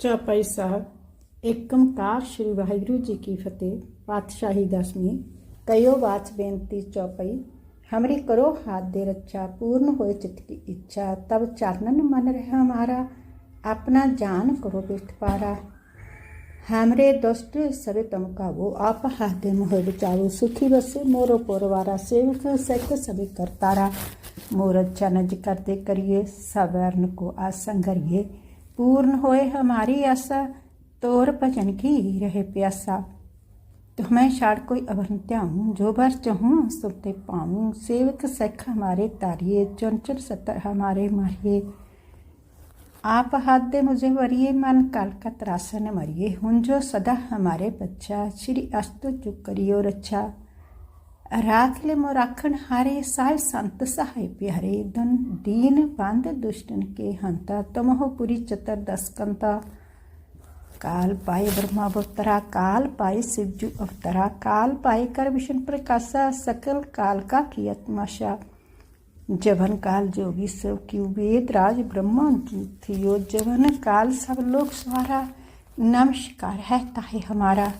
चौपाई साहब एकमकार श्री वाहिगुरु जी की फतेह पातशाही दसवीं। कयो वाच बेनती चौपाई, हमरी करो हाथ दे रक्षा, पूर्ण हो चित की इच्छा। तब चानन मन रहे हमारा, अपना जान करो बिस्त पारा। हमरे दुष्ट सरे तम का वो आप हाथे मोह बिचारो सुखी बसे मोरो पोरवारा, सेवक सहित सभी करतारा। मोर अच्छा नज करते करिए, सवर्ण को आसंग करिए। पूर्ण होए हमारी आशा तोर भजन की रहे प्यासा तुम्हें छाड़ कोई अवर्ण त्याऊं जो बर चहूँ सुनते पाऊं सेवक सिख हमारे तारिये चुन चुन सतर हमारे मारिए आप हाथ दे मुझे वरिए मन काल का त्रासन मरिए हुन जो सदा हमारे बच्चा श्री अस्तु चुक करियो रक्षा राख ले मो राखण हारे साय संत सहाय प्यारे दन दीन बंद दुष्टन के हंता, तुम हो पुरी चतर दसकंता। काल पाए ब्रह्मा अवतरा, काल पाए शिवजू अवतरा, काल पाए कर विष्णु प्रकाशा, सकल काल का किया तमाशा। जवन काल जोगी सब क्यों वेद राज ब्रह्मा थियो, जवन काल सब लोग सवारा नमस्कार है ताहे हमारा।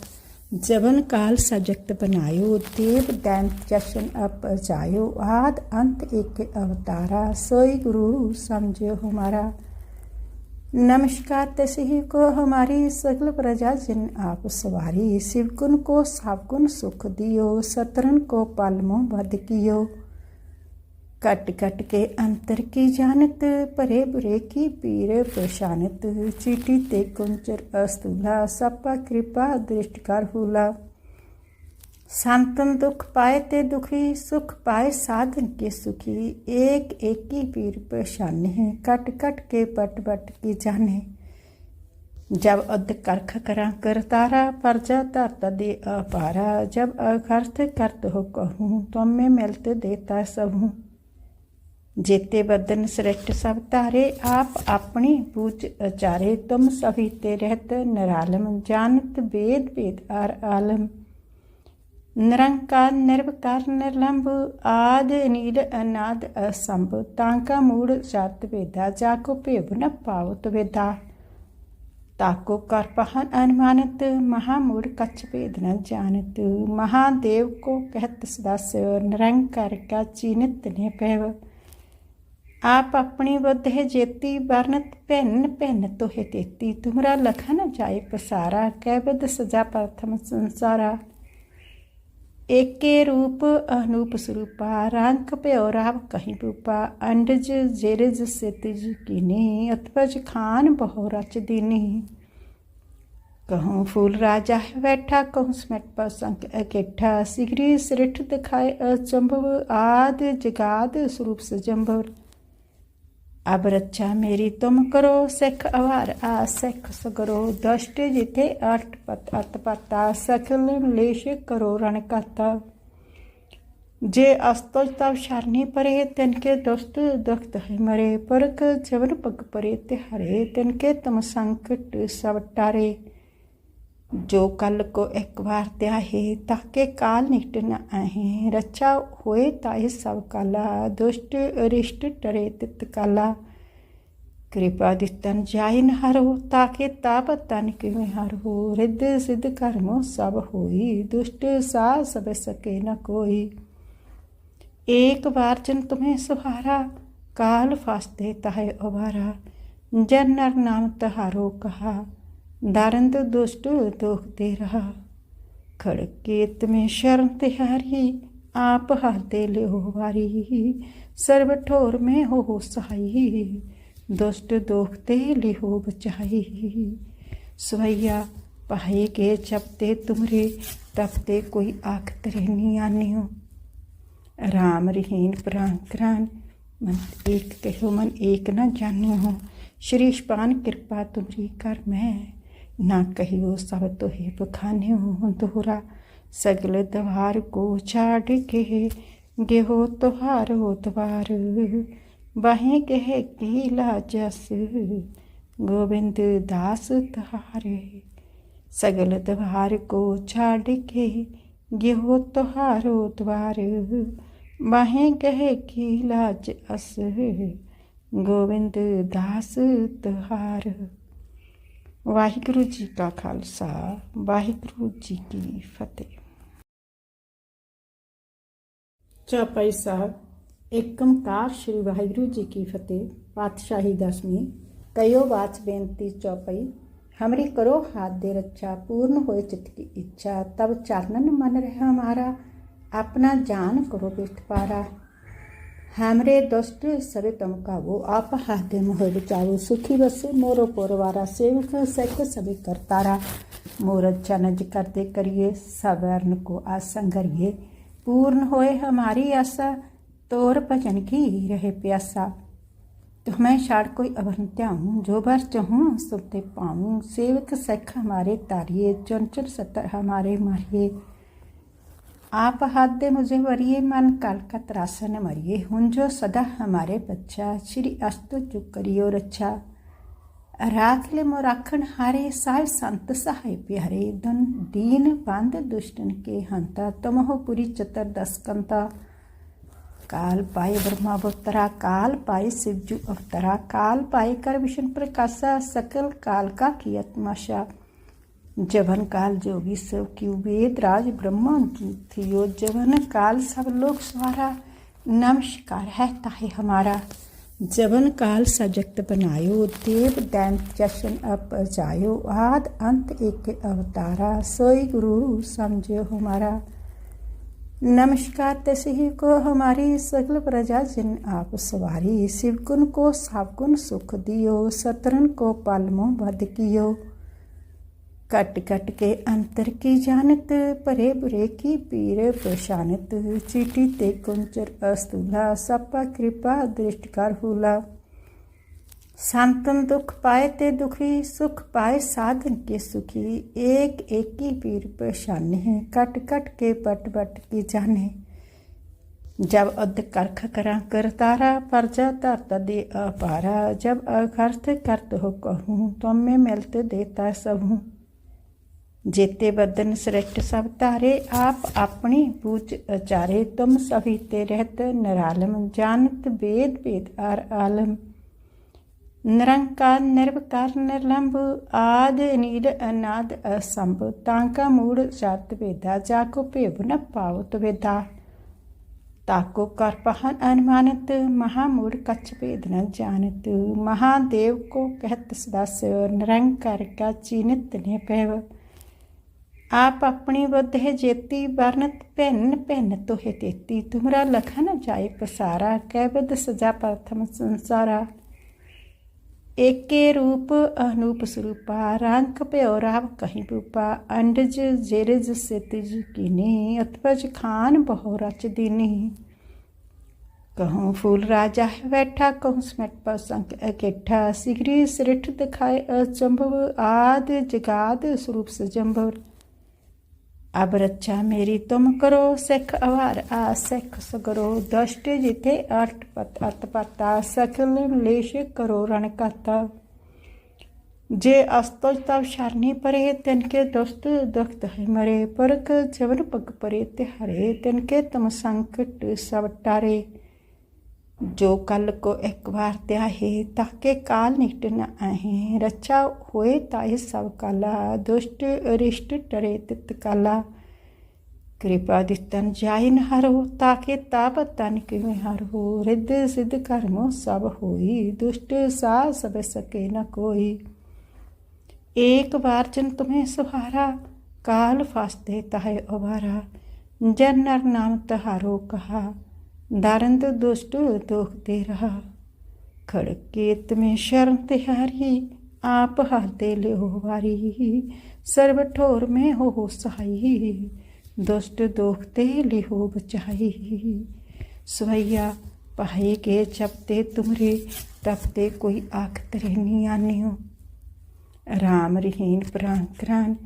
जवन काल सजगत बनायो, देव दैंत जशन अप जायो। आद अंत एक अवतारा, सोई गुरु समझो हमारा। नमस्कार, तसी को हमारी सकल प्रजा जिन आप सवारी शिवगुन को सावगुन सुख दियो, सतरन को पलमो बद कियो। कट कट के अंतर की जानत परे बुरे की पीर प्रशानत चीटी ते कुंचर अस्तूला सपा कृपा दृष्टिकार हुला संतन दुख पाए ते दुखी सुख पाए साधन के सुखी एक एक की पीर परेशानी है कट कट के पट बट की जाने जब अद करख करा करतारा परजा धरता दे अपारा जब अखर्थ करत हो कहूँ तो में मिलते देता सबहूँ जेते बदन सृष्ट सब तारे आप अपनी बूझ अचारे तुम सभी ते रहत निरालम जानत वेद वेद आर आलम निरंकार निर्विकार निर्लंब आद नील अनाद असंभ तांका मूड जात वेदा जाको भेव न पाओ तवेदा ताको कर पहन अनुमानत महामूढ़ कच्छ भेद न जानत महादेव को कहत सदा निरंकार का चिनित ने पैव ਨੇ ਪੈਵ ਆਪ ਆਪਣੀ ਬੁੱਧ ਹੈ ਜੇਤੀ ਵਰਨਤ ਭਿੰਨ ਭਿੰਨ ਤੋਹਿ ਤੇਤੀ। ਤੁਮਰਾ ਲਖਨ ਜਾਏ ਪਸਾਰਾ, ਕਹਿ ਬਦ ਸਜਾ ਪ੍ਰਥਮ ਸੰਸਾਰਾ। ਏਕੇ ਰੂਪ ਅਨੂਪ ਸਰੂਪਾ ਰੰਗ ਭਇਓ ਰਾਵ ਕਹੀਂ ਰੂਪਾ। ਅੰਡਜ ਜ਼ੇਰਜ ਸਿਤਜ ਕੀਨੀ, ਅਤਪਜ ਖਾਨ ਬਹੁ ਰਚ ਦੀਨੀ। ਕਹੂੰ ਫੂਲ ਰਾਜਾ ਹੈ ਬੈਠਾ, ਕਹੂੰ ਸਮਟ ਪਸੰਕ ਇਕੱਠਾ ਸਿਗਰੀ ਸ੍ਰਿਠ ਦਿਖਾਏ ਅਚੰਭਵ, ਆਦ ਜਗਾਦ ਸਰੂਪ ਸਜੰਭਵ। ਅਬ ਰੱਛਾ ਮੇਰੀ ਤੁਮ ਕਰੋ ਸਿੱਖ ਅਵਾਰ, ਆ ਸਿੱਖ ਸਗਰੋ ਦਸ਼ਟ ਜਿਥੇ ਅਟ ਪਤ ਅਤ ਪਤਾ, ਸਖਲ ਲੇਸ਼ ਕਰੋ ਰਣ ਕਤਾ ਜੇ ਅਸਤਜ ਤਵ ਸ਼ਰਨੀ ਪਰੇ ਤਿਨਕੇ ਕੇ ਦੁਖਤ ਹੈ ਮਰੇ। ਪਰਖ ਜਵਨ ਪਗ ਪਰੇ ਤੇ ਹਰੇ ਤਿਨਕੇ ਤਮ ਸੰਕਟ ਸਭ ਟਾਰੇ। जो कल को एक बार त्याहे ताके काल निट न आहे। रचा हुए ताहि सब कला, दुष्ट अरिष्ट टरे तित कला। कृपा दितन न हरो, ताके ताप तन किमें हरो। रिद सिद्ध कर्म सब होई, दुष्ट सा सब सके न कोई। एक बार जन तुम्हें सहारा, काल फास्ते ताहे उबारा जन नर नाम तहारो कहा। दारंद दुष्ट दोखते रहा खड़के में शरण तिहारी आप हाथे ले वारी सर्व ठोर में हो सहाई दुष्ट दोखते लिहो बचाई सवैया पाए के चपते तुमरे तपते कोई आख तरे नहीं आनी हो राम रहीन प्राण प्राण मन एक कहो मन एक न जानी हो श्री पान कृपा तुम्हारी ना कहियो सब तो हे हो दोहरा सगल द्वार को छाड़ के, गेहो तुहार हो द्वार। बाहें कह की लाजस गोविंद दास तहारे सगल द्वार को छाड़ के, गेहो तुहारो द्वार। बाहें कहे की लाज अस गोविंद दास तुहार ਵਾਹਿਗੁਰੂ ਜੀ ਕਾ ਖਾਲਸਾ, ਵਾਹਿਗੁਰੂ ਜੀ ਕੀ ਫਤਿਹ। ਚਾਪਾਈ ਸਾਹਿਬ ਏਕਮਕਾਰ ਸ੍ਰੀ ਵਾਹਿਗੁਰੂ ਜੀ ਕੀ ਫਤਿਹ, ਪਾਤਸ਼ਾਹੀ ਦਸਮੀ ਕਯੋ ਬਾਤ ਬੇਨਤੀ ਚੌਪਈ, ਹਮਰੀ ਕਰੋ ਹਾਥ ਦੇ ਰੱਛਾ, ਪੂਰਨ ਹੋਏ ਚਿਤ ਕੀ ਇੱਛਾ। ਤਬ ਚਰਨਨ ਮਨ ਰਹਾ ਮਾਰਾ, ਆਪਣਾ ਜਾਨ ਕਰੋ ਬਿਸਤ ਪਾਰਾ। ಹ್ಯಾಮ್ರೆ ದೊಷ್ಟು ಸರಿ ತಮಕ ಆಪ ಹಾತೇಮ ಹೇಳುತ್ತಾವು ಸುಖಿ ಬಸ್ಸು ಮೂರು सख ಸೇವಕ कर तारा ಕರ್ತಾರ ಮೂರ ಚನಜ करते करिए सवर्ण को आसन करिए पूर्ण होए हमारी आशा तोर भजन की रहे प्यासा तुम शाड़ कोई अभन त्याऊँ जो भर चहूँ सुते पाऊँ सेवक सख हमारे तारिए चुन चुन सतर हमारे मारिए आप हाथ दे मुझे वरिए मन काल का त्रासन मरिए हुन जो सदा हमारे बच्चा श्री अस्त चुक करियो रक्षा राख ले मो राखण हारे साय संत सहाय प्यारे दन दीन बंद दुष्टन के हंता तुम हो पुरी चतर दसकंता काल पाए ब्रह्मा अवतरा काल पाए शिवजू अवतरा काल पाए कर विष्णु प्रकाशा सकल काल का कियत माशा जवन काल जोगी सब की वेद राज ब्रह्मा थियो, जवन काल सब लोग सवारा नमस्कार है ताहे हमारा। जवन काल सजगत बनायो, देव दैंत जशन अप जायो, आद अंत एक अवतारा, सोई गुरु समझो हमारा। नमस्कार, तसी को हमारी सकल प्रजा जिन आप सवारी शिव गुण को साव गुण सुख दियो, सतरन को पालमो बद कियो। कट कट के अंतर की जानत परे बुरे की पीर प्रशानत चीटी ते कुंचर अस्तुला सपा कृपा दृष्टिकार हुला संतन दुख पाए ते दुखी सुख पाए साधन के सुखी एक एक की पीर परेशानी है कट कट के पट बट की जाने जब अद करख करा कर तारा परजा तरत दे अपारा जब अखर्थ करत हो कहूँ तो मैं मिलते देता सबहूँ जेते बदन सृष्ट सब तारे आप अपने पूछ अचारे तुम सविते रहत निरालम जानत वेद भेद आर आलम निरंकार निर्विकार निर्लंब आद नील अनाद असंभ तांका मूड जात वेदा जाको भेव न पाव तवेदा ताको कर पहन अनुमानत महामूढ़ कच्छ भेद न जानत महादेव को कहत सदा निरंकार का चिनित ने पैव ਚੀਨਤ ਨੇ ਪੈਵ ਆਪ ਆਪਣੀ ਬੁੱਧ ਹੈ ਜੇਤੀ ਵਰਨਤ ਭਿੰਨ ਭਿੰਨ ਤੋਹਿ ਤੇਤੀ। ਤੁਮਰਾ ਲਖਨ ਜਾਏ ਪਸਾਰਾ, ਕਹਿ ਬਦ ਸਜਾ ਸੰਸਾਰਾ। ਏਕੇ ਰੂਪ ਅਨੂਪ ਸਰੂਪਾ ਰੰਗ ਭਇਓ ਰਾਵ ਕਹੀਂ ਰੂਪਾ। ਅੰਡਜ ਜੇਰਜ ਸਿਤਜ ਕੀਨੀ, ਅਤਪਜ ਖਾਨ ਬਹੁ ਰਚ ਦੀਨੀ। ਕਹੂੰ ਫੂਲ ਰਾਜਾ ਹੈ ਬੈਠਾ, ਕਹੂੰ ਸਮਟ ਪਸੰਕ ਇਕੱਠਾ ਸਿਗਰੀ ਸ੍ਰਿਠ ਦਿਖਾਏ ਅਚੰਭਵ, ਆਦ ਜਗਾਦ ਸਰੂਪ ਸਜੰਭਵ। ਅਬ ਰੱਛਾ ਮੇਰੀ ਤੁਮ ਕਰੋ ਸਿੱਖ ਅਵਾਰ ਆ ਸਿੱਖ ਸਗਰੋ ਦਸ਼ਟ ਜਿਤੇ ਅਟ ਪਤ ਅਤ ਪਤਾ ਸਕਲ ਲੇਸ਼ ਕਰੋ ਰਣ ਕਤਾ ਜੇ ਅਸਤਜ ਤਵ ਸ਼ਰਨੀ ਪਰੇ, ਤਿਨ ਕੇ ਦੁਸਤ ਦੁਖਤ ਹੈ ਮਰੇ। ਪਰਖ ਜਵਨ ਪਗ ਪਰੇ ਤੇ ਹਰੇ ਤਿਨ ਕੇ ਤਮ ਸੰਕਟ ਸਭ ਟਾਰੇ। जो कल को एक बार त्या है ताके काल निकट न आहे रचा होए ताहि सब कला दुष्ट रिष्ट टरे तित कला कृपा दितन जाइन हरो ताके ताप तन किमें हरो रिद सिद्ध कर्मो सब होई दुष्ट सा सब सके न कोई एक बार जन तुम्हें सहारा काल फास्ते ताहे अबारा जन नर नाम तहारो कहा दारंद दुष्ट दोख दे रहा खड़के तुम्हें शरण तिहारी आप हाथे ले हो वारी सर्व ठोर में हो हो सहाई दुष्ट दोख ते ले हो बचाई सवैया पाए के चपते तुमरे तपते कोई आख तरे नहीं आनी हो राम रहीन प्राण करान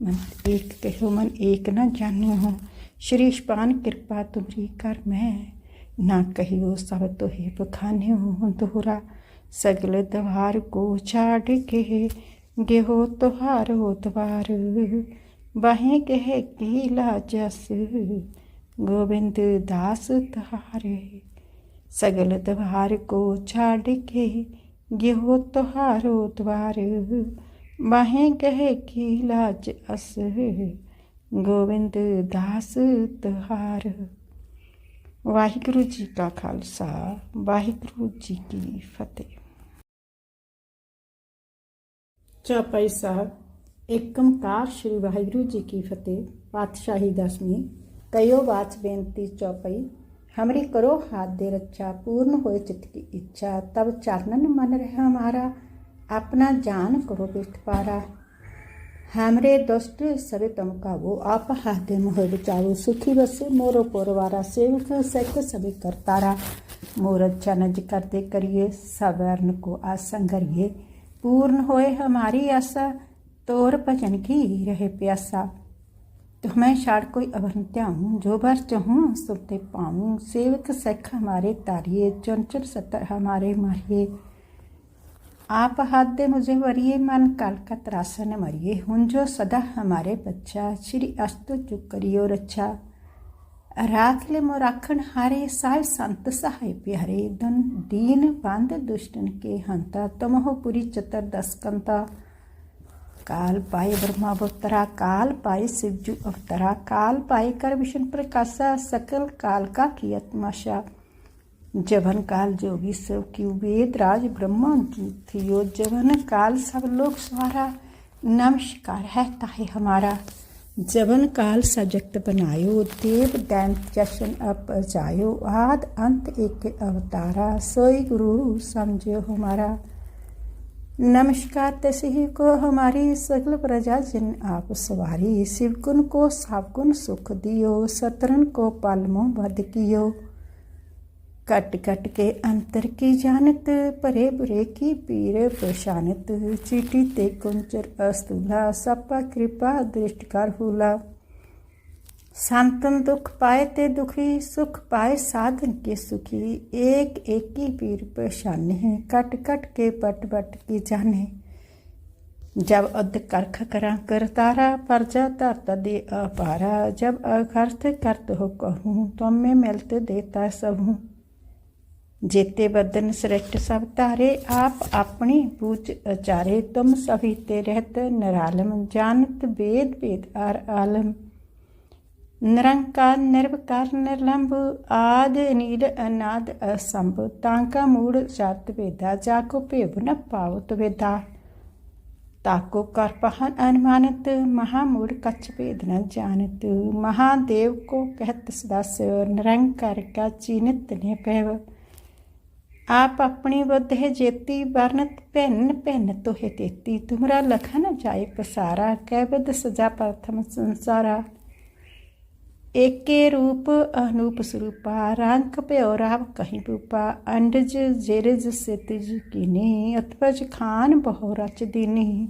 मन एक कहो मन एक न जानो हो श्री पान कृपा तुमरी कर मैं ना ಕಹಿಯೋ सब ಹೇಬ पखाने ಹೂँ तोहरा सगल द्वार को चाड़ के, गेहो तोहार हो द्वार। बाहें कह कीला जस, गोविंद दास तहारे सगल द्वार को छाड़ के, गेहो तोहार हो द्वार। बाहें कह कीला जस, गोविंद दास तहार ਵਾਹਿਗੁਰੂ ਜੀ ਕਾ ਖਾਲਸਾ ਵਾਹਿਗੁਰੂ ਜੀ ਕੀ ਫਤਿਹ ਚੌਪਈ ਸਾਹਿਬ ਏਕਮਕਾਰ ਸ੍ਰੀ ਵਾਹਿਗੁਰੂ ਜੀ ਕੀ ਫਤਿਹ ਪਾਤਸ਼ਾਹੀ ਦਸਵੀਂ ਕਇਓ ਬਾਤ ਬੇਨਤੀ ਚੌਪਈ हमरी करो हाथ दे रक्षा पूर्ण होए चित्त की इच्छा तब चरणन मन रहे हमारा अपना जान करो बिष्ट पारा ಹ್ಯಾಮ್ರೆ ದೊಷ್ಟು ಸವಿತಮುಖವು ಆಪಹಾತೆ ಮೊಹರು सुखी बसे मोरो ಮೋರೋ सेवक ಸೇವಕ ಸೆಕ್ಕ ಸವಿ मोर अच्छा चनज करते करिए। सवर्ण को आसन करिए। पूर्ण होए हमारी आशा। तोर भजन की रहे प्यासा। तो मैं शाड़ कोई अवर्ण त्याऊँ। जो भर चहूँ सुनते पाऊँ। सेवक सख हमारे तारिए। चंचल सतर हमारे मारिए। आप हादे मुझे वरिये मन कल का त्रासन मरिए। हूँ जो सदा हमारे बच्चा, श्री ಬಚ್ಚಾ ಚಿರಿ करियो रच्छा। रात ले मोराखण हारे साय संत सहाय प्यारे। धन दीन बाँध दुष्टन के हंता, तमोह पुरी चतर दसकंता काल पाए ब्रह्मा अवतरा, काल पाए शिवजू अवतरा। काल पाए कर विष्णु प्रकाशा, सकल काल का कियत माशा। जवन काल जोगी सब की वेद राज ब्रह्मा की थियो। जवन काल सब लोग सवारा नमस्कार है ताहे हमारा। जवन काल सजगत बनायो, देव दैंत जशन अप जायो। आद अंत एक अवतारा, सोई गुरु समझो हमारा। नमस्कार, तसी को हमारी सकल प्रजा जिन आप सवारी। शिवगुण को सावगुण सुख दियो, सतरन को पालमो बद कियो। कट कट के अंतर की जानत परे बुरे की पीर प्रशानत चीटी ते कुंचर अस्तुला, सपा कृपा दृष्टिकार हुला। संतन दुख पाए ते दुखी, सुख पाए साधन के सुखी। एक एक की पीर परेशान है कट कट के पट बट की जाने। जब अध करख करा करतारा परजा धरत दे अपारा। जब अखर्थ करत हो कहूँ तो में मिलते देता सबू। जेते बदन सृष्ट सब तारे आप अपने पूछ अचारे तुम सविते रहत निरालम जानत वेद वेद आर आलम निरंकार निर्विकार निर्लंब आद नील अनाद असंभ तांका मूड जात वेदा जाको भेव न पाओ तवेदा ताको कर पहन अनुमानित महामूढ़ कच्छ भेद न जानत महादेव को कहत सदस निरंकार का चिनित ने पैव ਚੀਨਤ ਨੇ ਪੈਵ ਆਪ ਆਪਣੀ ਬੁੱਧ ਹੈ ਜੇਤੀ ਵਰਨਤ ਭਿੰਨ ਭਿੰਨ ਤੋਹਿ ਤੇਤੀ। ਤੁਮਰਾ ਲਖਨ ਜਾਏ ਪਸਾਰਾ, ਕਹਿ ਬਦ ਸਜਾ ਪ੍ਰਥਮ ਸੰਸਾਰਾ। ਏਕੇ ਰੂਪ ਅਨੂਪ ਸਰੂਪਾ ਰੰਗ ਭਇਓ ਰਾਵ ਕਹੀਂ ਰੂਪਾ। ਅੰਡਜ ਜੇਰਜ ਸਿਤਜ ਕੀਨੀ, ਅਤਪਜ ਖਾਨ ਬਹੁ ਰਚ ਦੀਨੀ।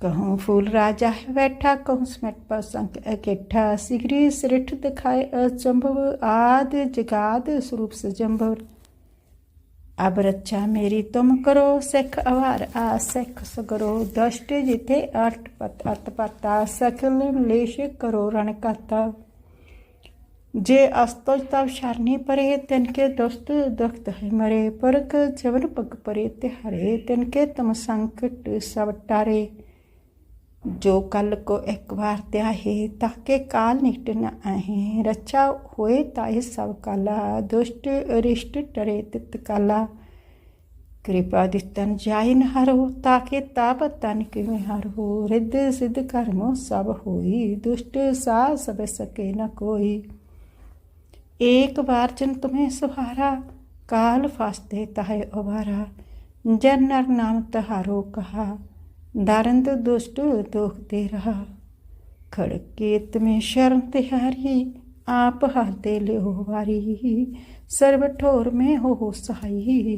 ਕਹੂੰ ਫੂਲ ਰਾਜਾ ਹੈ ਬੈਠਾ, ਕਹੂੰ ਸਮਟ ਪਸੰਕ ਇਕੱਠਾ ਸਿਗਰੀ ਸ੍ਰਿਠ ਦਿਖਾਏ ਅਚੰਭਵ, ਆਦ ਜਗਾਦ ਸਰੂਪ ਸਜੰਭਵ। ਅਬ ਰੱਛਾ ਮੇਰੀ ਤੁਮ ਕਰੋ ਸਿੱਖ ਅਵਾਰ, ਆ ਸਿੱਖ ਸਗਰੋ ਦਸ਼ਟ ਜਿਥੇ ਅਰਥ ਪਤ ਅਤ ਪਤਾ ਸਕਲ ਲੇਸ਼ ਕਰੋ ਰਣ ਕਾਤਾ ਜੇ ਅਸਤੋਜ ਤਵ ਸ਼ਰਨੀ ਪਰੇ, ਤਿਨ ਕੇ ਦੁਸਤ ਦੁਖਤ ਹੈ ਮਰੇ। ਪਰਖ ਜਵਨ ਪਗ ਪਰੇ ਤੇ ਹਰੇ ਤਿਨ ਕੇ ਤਮ ਸੰਕਟ ਸਭ ਟਾਰੇ। जो कल को एक बार त्या है ताके काल निकट न आहे रचा होए ताहि सब काला दुष्ट अरिष्ट टरे तित काला कृपा दितन जाइन हरो ताके ताप तन किमें हरो रिद सिद्ध कर्मो सब होई दुष्ट सा सब सके न कोई एक बार जिन तुम्हें सहारा काल फास्ते ताहे उबारा जन नर नाम तहारो कहा दारंद दुष्ट दोख दे रहा खड़केत में शरण तिहारी आप हाथे ले वारी सर्व ठोर में हो सहाई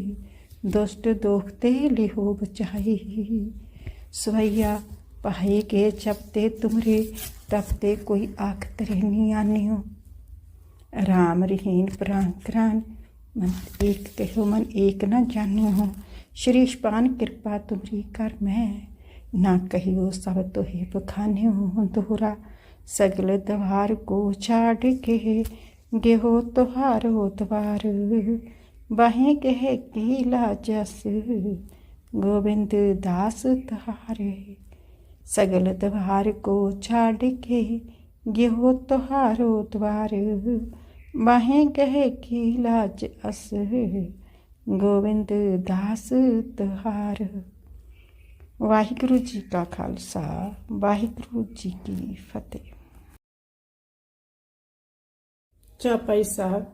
दुष्ट दोखते लिहो बचाई सवैया पाए के जपते तुमरे तपते कोई आख तरे नहीं आनियो राम रहीन प्राण क्रान मन एक कहो मन एक न जानी हो श्री पान कृपा तुमरी कर मैं ನಾ सब ಸವತು ಹೇ ಬಖಾನೆ दोहरा सगल द्वार को चाड़ के, गेहो तुहार हो द्वार, बहें के कीला जस गोविंद दास तुहार, सगल द्वार को छाड़ के, गेहो तुहार हो द्वार कह के कीला जस गोविंद दास तुहार। ਵਾਹਿਗੁਰੂ ਜੀ ਕਾ ਖਾਲਸਾ, ਵਾਹਿਗੁਰੂ ਜੀ ਕੀ ਫਤਿਹ। ਚਾਪਾਈ ਸਾਹਿਬ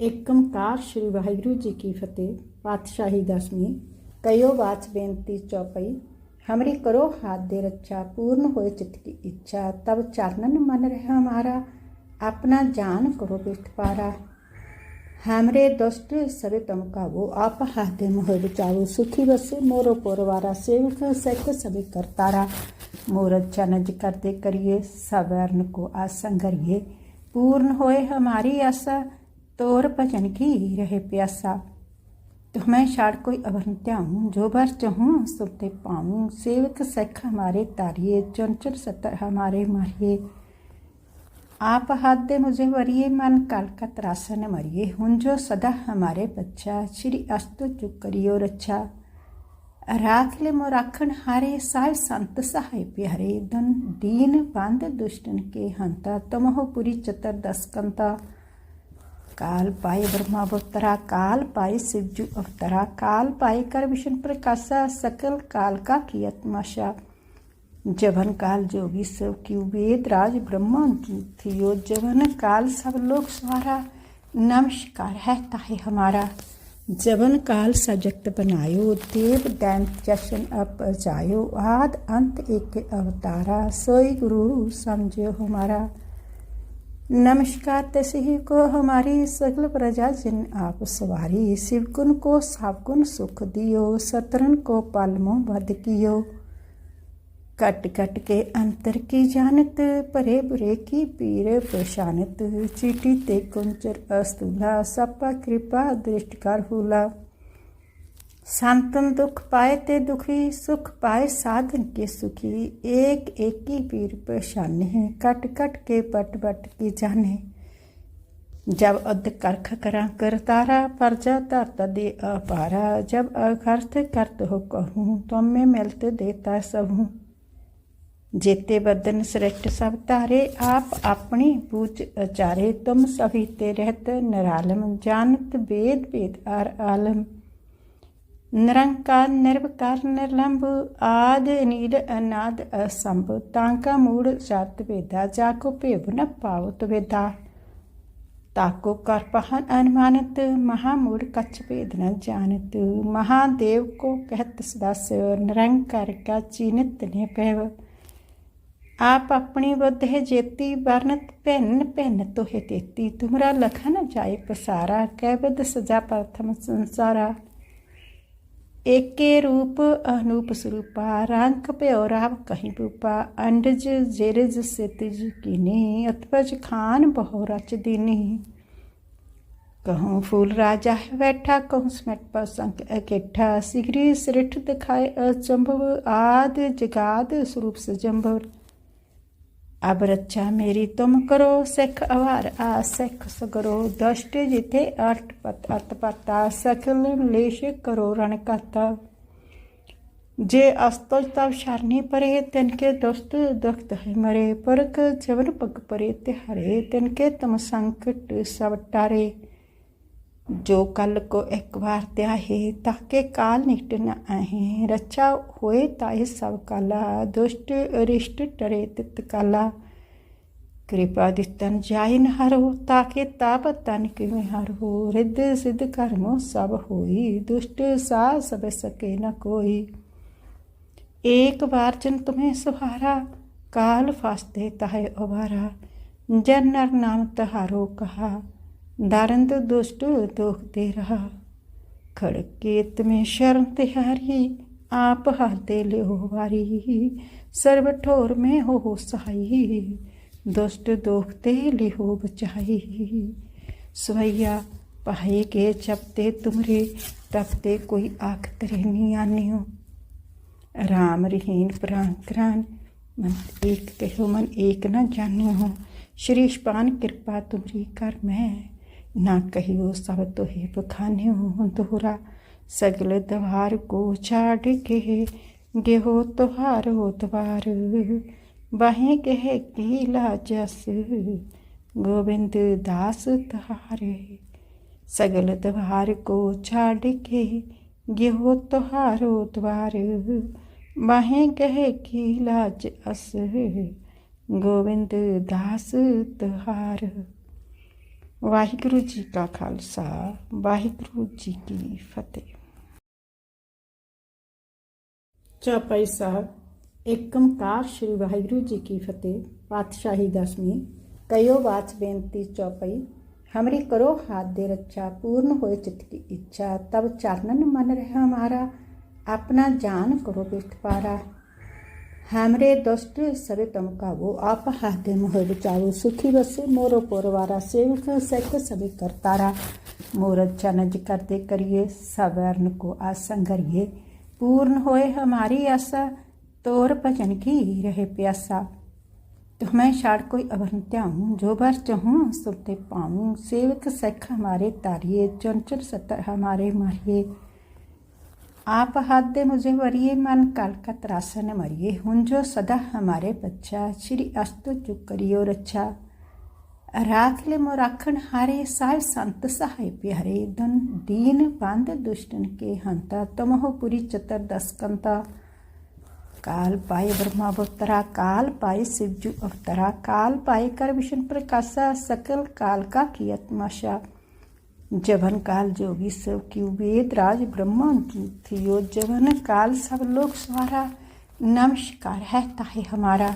ਏਕਮਕਾਰ ਸ੍ਰੀ ਵਾਹਿਗੁਰੂ ਜੀ ਕੀ ਫਤਿਹ, ਪਾਤਸ਼ਾਹੀ ਦਸਵੀਂ। ਕਯੋ ਬਾਤ ਬੇਨਤੀ ਚੌਪਈ, ਹਮਰੀ ਕਰੋ ਹਾਥ ਦੇ ਰੱਛਾ, ਪੂਰਨ ਹੋਏ ਚਿਤ ਕੀ ਇੱਛਾ। ਤਬ ਚਰਨਨ ਮਨ ਰਹਾ ਹਮਾਰਾ ਆਪਣਾ ਜਾਨ ਕਰੋ ਬਿਸਤ ਪਾਰਾ। ಹ್ಯಾಮ್ರೆ ದೊಷ್ಟು ಸರಿ ತಮಕ ಅವು ಆಪ ಹಾದೇಮು ಹೇಳು ಚಾವು ಸುಖಿ ಬಸ್ಸು ಮೋರೋ ಪೋರವಾರ ಸೇವಕ ಸೈಕ ಸವಿ ಕರ್ತಾರ मूरत चनज करते करिए, सवर्ण को आसन करिए। पूर्ण होए हमारी आशा, तोर भजन की रहे प्यासा। तुम्हें मैं छाड़ कोई अवर्ण त्याऊँ, जो भर चहूँ सुनते पाऊँ। सेवक सख हमारे तारिए चुन चुन सतर हमारे मारिए। आप हाथ दे मुझे वरिए मन काल का त्रासन मरिए हुन जो सदा हमारे बच्चा श्री अस्तु चुक करियो रक्षा राख ले मो राखण हारे साय संत सहाय प्यारे दन दीन बंद दुष्टन के हंता तुम हो पुरी चतर दसकंता काल पाए ब्रह्मा अवतरा काल पाए शिवजू अवतरा काल पाए कर विष्णु प्रकाशा सकल काल का किया तमाशा जवन काल जोगी सब क्यों वेद राज ब्रह्मा थियो? जवन काल सब लोग सवारा, नमस्कार है ताहे हमारा। जवन काल सजगत बनायो, देव दैंत जशन अप जायो, आद अंत एक अवतारा, सोई गुरु समझो हमारा। नमस्कार तसी को हमारी सकल प्रजा जिन आप सवारी शिव गुण को सब गुण सुख दियो, सतरन को पालमो बद कियो। कट कट के अंतर की जानत परे बुरे की पीर प्रशानत चीटी ते कुंचर अस्तुला सपा कृपा दृष्टकार हुला संतन दुख पाए ते दुखी सुख पाए साधन के सुखी एक एक की पीर परेशान है कट कट के पट बट की जाने जब अद करख करा कर तारा परजा धरत दे अपारा जब अखर्थ करत हो कहूँ तो में मिलत देता सबहूँ जेते बदन श्रेष्ठ सब तारे आप अपनी पूज अचारे तुम सभी ते रहत निरालम जानत वेद वेद आर आलम ਨਿਰੰਕਾਰ ਨਿਰਵਕਾਰ ਨਿਰਲੰਭ ਆਦ ਨੀਲ ਅਨਾਦ ਅਸੰਭ ਤਾਂਕਾ ਮੂੜ ਸਤ ਵੇਦਾ ਜਾ ਕੋ ਭੇਵ ਨ ਪਾਵਤ ਵੇਦਾ ਤਾਕੋ ਕਰ ਪਹਨ ਅਨਮਾਨਤ ਮਹਾ ਮੂੜ ਕਛ ਭੇਦ ਨ ਜਾਣਤ ਮਹਾਦੇਵ ਕੋ ਕਹਿਤ ਸਦਾ ਸਿਵ ਨਿਰੰਕਾਰ ਕਾ ਚੀਨਤ ਨੇ ਪੈਵ ਆਪ ਆਪਣੀ ਬੁੱਧ ਹੈ ਜੇਤੀ ਵਰਨਤ ਭਿੰਨ ਭਿੰਨ ਤੋਹਿ ਤੇਤੀ। ਤੁਮਰਾ ਲਖਨ ਜਾਏ ਪਸਾਰਾ, ਕਹਿ ਬਦ ਸਜਾ ਪ੍ਰਥਮ ਸੰਸਾਰਾ। ਏਕੇ ਰੂਪ ਅਨੂਪ ਸਰੂਪਾ ਰੰਗ ਭਇਓ ਰਾਵ ਕਹੀਂ ਪੂਪਾ ਅੰਡਜ ਜੇਰਜ ਸਿਤਜ ਕੀਨੀ ਅਤਪਜ ਖਾਨ ਬਹੁ ਰਚ ਦੀਨੀ। ਕਹੂੰ ਫੂਲ ਰਾਜਾ ਬੈਠਾ, ਕਹੂੰ ਸਮਟ ਪਸੰਕ ਇਕੱਠਾ ਸਿਗਰੀ ਸ੍ਰਿਠ ਦਿਖਾਏ ਅਚੰਭਵ, ਆਦ ਜਗਾਦ ਸਰੂਪ ਸਜੰਭਵ। ਅਬ ਰੱਛਾ ਮੇਰੀ ਤੁਮ ਕਰੋ ਸਿੱਖ ਅਵਾਰ, ਆ ਸਿੱਖ ਸਗਰੋ ਦਸ਼ਟ ਜਿਥੇ ਅਟ ਪਤ ਅਤ ਪਤਾ ਸਕਲ ਲੇਸ਼ ਕਰੋ ਰਣ ਕਤਾ ਜੇ ਅਸਤਜ ਤਵ ਸ਼ਰਨੀ ਪਰੇ, ਤਿਨ ਕੇ ਦੁਸਤ ਦੁਖਤ ਹੈ ਮਰੇ। ਪਰਕ ਜਵਨ ਪਗ ਪਰੇ ਤੇ ਹਰੇ ਤਿਨ ਕੇ ਤਮ ਸੰਕਟ ਸਭ ਟਾਰੇ। जो कल को एक बार आहे ताके काल न आहे। रचा हुए ताहि सब कला, दुष्ट रिष्ट टरे तित कला। कृपा दितन न हरो ताके ताप तन किमें हरो रिद सिद्ध कर्मो सब होई, दुष्ट सा सब सके न कोई। एक बार जन तुम्हें सहारा काल फास्ते ताहे अबारा जन नर नाम तहारो कहा। दारंद दुष्ट दोखते रहा खड़के तुम्हें शरण तिहारी आप हाथे लियो वारी सर्व ठोर में हो हो सहाई दुष्ट दोखते लिहो बचाई सवैया पाए के चपते तुमरे तपते कोई आख तरे नहीं आनियो राम रहीन प्राण प्राण मन एक कहो मन एक न जानियो हो श्री पान कृपा तुम्हारी कर मैं ना कही वो सब तो हे पखाने दोहरा सगल द्वार को छाड़ के त्योहार द्वारें। होतवार बाहें कह कीला जस, गोविंद दास तहारे। सगल द्वार को छाड़ के गेहो हो होतवार बाहें कह कीला जस, गोविंद दास तहार। ਵਾਹਿਗੁਰੂ ਜੀ ਕਾ ਖਾਲਸਾ, ਵਾਹਿਗੁਰੂ ਜੀ ਕੀ ਫਤਿਹ। ਚੌਪਈ ਸਾਹਿਬ ਏਕਮਕਾਰ ਸ੍ਰੀ ਵਾਹਿਗੁਰੂ ਜੀ ਕੀ ਫਤਿਹ, ਪਾਤਸ਼ਾਹੀ ਦਸਵੀਂ। ਕਯੋ ਬਾਤ ਬੇਨਤੀ ਚੌਪਈ, ਹਮਰੀ ਕਰੋ ਹਾਥ ਦੇ ਰੱਛਾ, ਪੂਰਨ ਹੋਏ ਚਿਤ ਕੀ ਇੱਛਾ। ਤਬ ਚਰਨਨ ਮਨ ਰਹਿ ਹਮਾਰਾ ਆਪਣਾ ਜਾਨ ਕਰੋ ਬਿਠ ਪਾਰਾ। ಹ್ಯಾಮ್ರೆ ದೊಷ್ಟು ಸವಿತಮುಖವು ಆಪಹಾದ್ಯಮ ಹೊರಚಾವು ಸುಖಿ ಬಸ್ಸು ಮೂರು ಪೂರ್ವಾರ ಸೇವಕ ಸೆಕ್ಕ ಸವಿ ಕರ್ತಾರ मूर्त चनज करते करिए सवर्ण को आसन करिए पूर्ण होए हमारी आशा तोर भजन की रहे प्यासा तो मैं शाड़ कोई अभर त्याऊँ जो भर चहूँ सुनते पाऊँ सेवक सख हमारे तारिए चंचल सतर हमारे मारिए आप हाथ दे मुझे वरिए मन काल का त्रासन मरिए हुन जो सदा हमारे बच्चा श्री अस्तु चुक करियो रच्छा राख ले मो राखण हारे साय संत सहाय प्यारे दन दीन बंद दुष्टन के हंता तुम हो पुरी चतर दस कंता काल पाए ब्रह्मा अवतरा काल पाए शिवजू अवतरा काल पाए कर विष्णु प्रकाशा सकल काल का जवन काल जोगी सब की वेद राज ब्रह्मा थियो। जवन काल सब लोग सवारा नमस्कार है ताहे हमारा।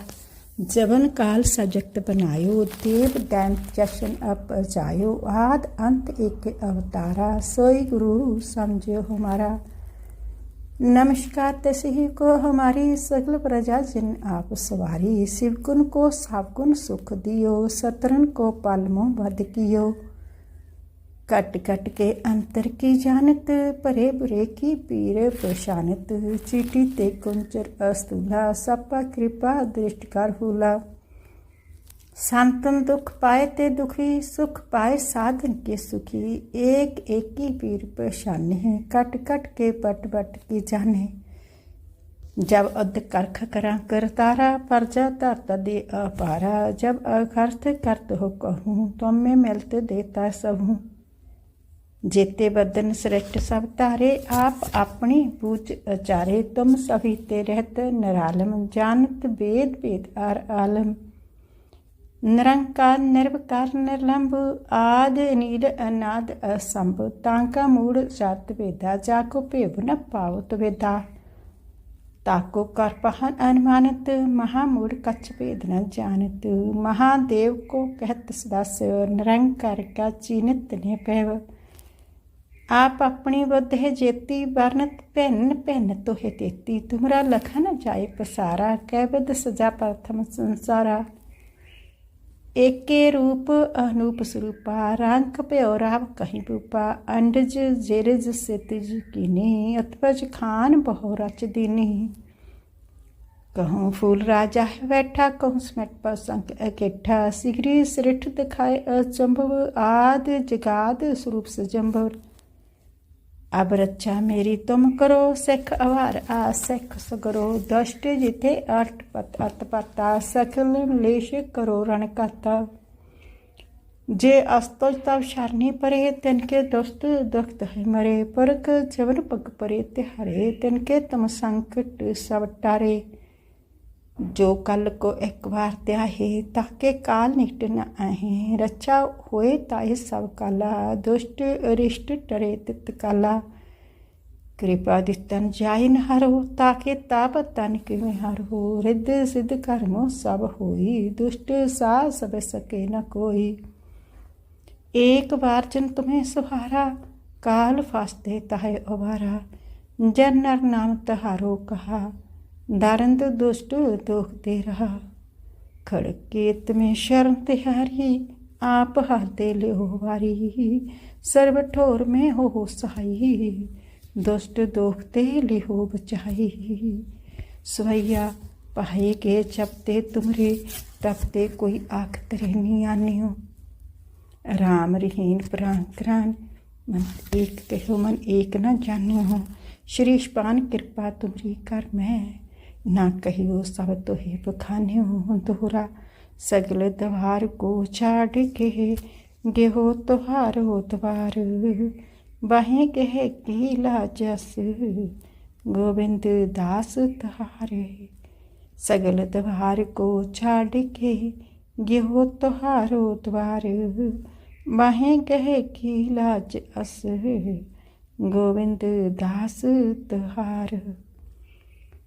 जवन काल सजगत बनायो, देव दैंत जशन अप जायो। आद अंत एक अवतारा, सोई गुरु समझो हमारा। नमस्कार, तसी को हमारी सकल प्रजा जिन आप सवारी। शिवगुण को सावगुण सुख दियो, सतरन को पालमो बद कियो। कट कट के अंतर की जानत परे बुरे की पीर प्रशानत। चीटी ते कुंचर अस्तूला, सपा कृपा दृष्टिकार हुला। संतन दुख पाए ते दुखी, सुख पाए साधन के सुखी। एक एक की पीर परेशानी है कट कट के पट बट की जाने। जब अध करख करा, कर तारा परजा धरत दे अपारा। जब अखर्थ करत हो कहूँ तो मैं मिलते देता सबहूँ जेते बदन श्रेष्ठ सब तारे आप अपनी पूछ अचारे तुम सभी ते रहत निरालम जानत वेद वेद आर आलम निरंकार निर्वकार निर्लंब आद नील अनाद असंभ तांका मूड जात वेदा जाको भेव न पावत वेदा ताको कर पहन अनुमानित महामूढ़ कच्छ भेद न जानत महादेव को कहत सदा शिव निरंकार का चीनित ने पैव आप अपनी बुद्ध है जेती वर्णत भिन्न भिन्न तोहे तेती तुमरा लखन जाए पसारा कैबद सजा प्रथम संसारा एके रूप अनूप स्वरूपा रंग प्यो राव कहीं रूपा अंडज जेरज सितज कीनी अतपज खान बहु रच दीनी कहूँ फूल राजा है बैठा कहूँ स्मट पर संक इकट्ठा सिगरी सृठ दिखाए अचंभव आद ਅਬ ਰੱਛਾ ਮੇਰੀ ਤੁਮ ਕਰੋ ਸਿੱਖ ਅਵਾਰ, ਆ ਸਿੱਖ ਸਗਰੋ ਦਸ਼ਟ ਜਿਤੇ ਅਟ ਪਤ ਅਤ ਪਤਾ ਸਖਲ ਲੇਸ਼ ਕਰੋ ਰਣ ਕਾਤਾ ਜੇ ਅਸਤੋਜ ਤਵ ਸ਼ਰਨੀ ਪਰੇ, ਤਿਨ ਕੇ ਦੁਸ਼ਟ ਦੁਖਤ ਹੈ ਮਰੇ। ਪਰਖ ਜਵਨ ਪਗ ਪਰੇ ਤੇ ਹਰੇ ਤਿਨ ਕੇ ਤਮ ਸੰਕਟ ਸਭ ਟਾਰੇ। जो कल को एक बार त्याहे ताके काल निकट न आहे। रचा होए ताहे सब कला, दुष्ट अरिष्ट टरे तित काला। कृपा दितन न हरो, ताके ताप तन किਵੇਂ हरो। रिद्ध सिद्ध कर्मो सब होई, दुष्ट सा सब सके न कोई। एक बार जन तुम्हें सुहारा, काल फास्ते ताहे अवारा जन नर नाम तहारो कहा। दारंद दुष्ट दोख दे रहा खड़केत में शरण तिहारी आप हाथे ले हो वारी सर्व ठोर में हो हो सहाई दुष्ट दोखते लिहो बचाई सवैया पाए के जपते तुमरे तपते कोई आख तरे नहीं आनियो राम रहीन प्राण करान मन एक कहो मन एक न जानो हो श्री पान कृपा तुमरी कर ನಾಕೈಯೋ ಸವತ್ತು ಹೇಪ ಖಾನೆ दोहरा सगल द्वार को चाड के, गेहो तुहार हो द्वार। बाहें कहे कीला जस गोविंद दास तुहार सगल द्वार को चाड़ के, गेहो तुहार हो द्वार। बाहें कहे कीला जस गोविंद दास तुहार